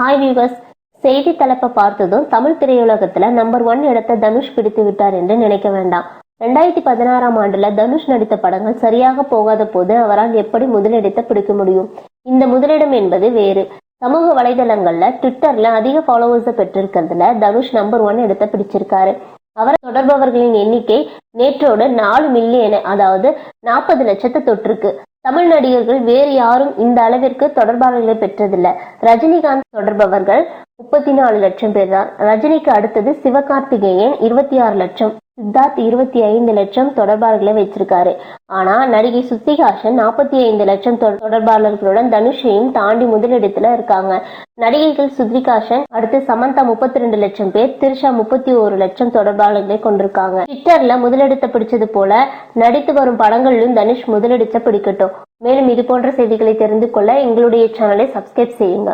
Hi viewers செய்தி தலைப்பை பார்த்ததும் தமிழ் திரையுலகத்துல நம்பர் ஒன் இடத்தை தனுஷ் பிடித்து விட்டார் என்று நினைக்க வேண்டாம். ரெண்டாயிரத்தி பதினாறாம் ஆண்டுல தனுஷ் நடித்த படங்கள் சரியாக போகாத போது அவரால் எப்படி முதலிடத்தை பிடிக்க முடியும்? இந்த முதலிடம் என்பது வேறு. சமூக வலைதளங்கள்ல ட்விட்டர்ல அதிக ஃபாலோவர்ஸை பெற்றிருக்கிறதுல தனுஷ் நம்பர் ஒன் இடத்தை பிடிச்சிருக்காரு. அவரை தொடர்பவர்களின் எண்ணிக்கை நேற்றோடு நாலு மில்லியன் அதாவது நாற்பது லட்சத்தை தொற்றுக்கு தமிழ் நடிகர்கள் வேறு யாரும் இந்த அளவிற்கு தொடர்பாளர்களை பெற்றதில்லை. ரஜினிகாந்த் தொடர்பவர்கள் முப்பத்தி நாலு லட்சம் பேர் தான். ரஜினிக்கு அடுத்தது சிவகார்த்திகேயன் இருபத்தி ஆறு லட்சம். சித்தார்த் இருபத்தி ஐந்து லட்சம் தொடர்பாளர்களை வச்சிருக்காரு ஆனா நடிகை சுத்திகாசன் நாற்பத்தி ஐந்து லட்சம் தொடர்பாளர்களுடன் தனுஷையும் தாண்டி முதலிடத்துல இருக்காங்க. நடிகைகள் சுத்ரிகாஷன் அடுத்து சமந்தா முப்பத்தி ரெண்டு லட்சம் பேர் திரிஷா முப்பத்தி ஒரு லட்சம் தொடர்பாளர்களை கொண்டிருக்காங்க. ட்விட்டர்ல முதலிடத்தை பிடிச்சது போல நடித்து வரும் படங்களிலும் தனுஷ் முதலிடத்தை பிடிக்கட்டும். மேலும் இது போன்ற செய்திகளை தெரிந்து கொள்ள எங்களுடைய சேனலை சப்ஸ்கிரைப் செய்யுங்க.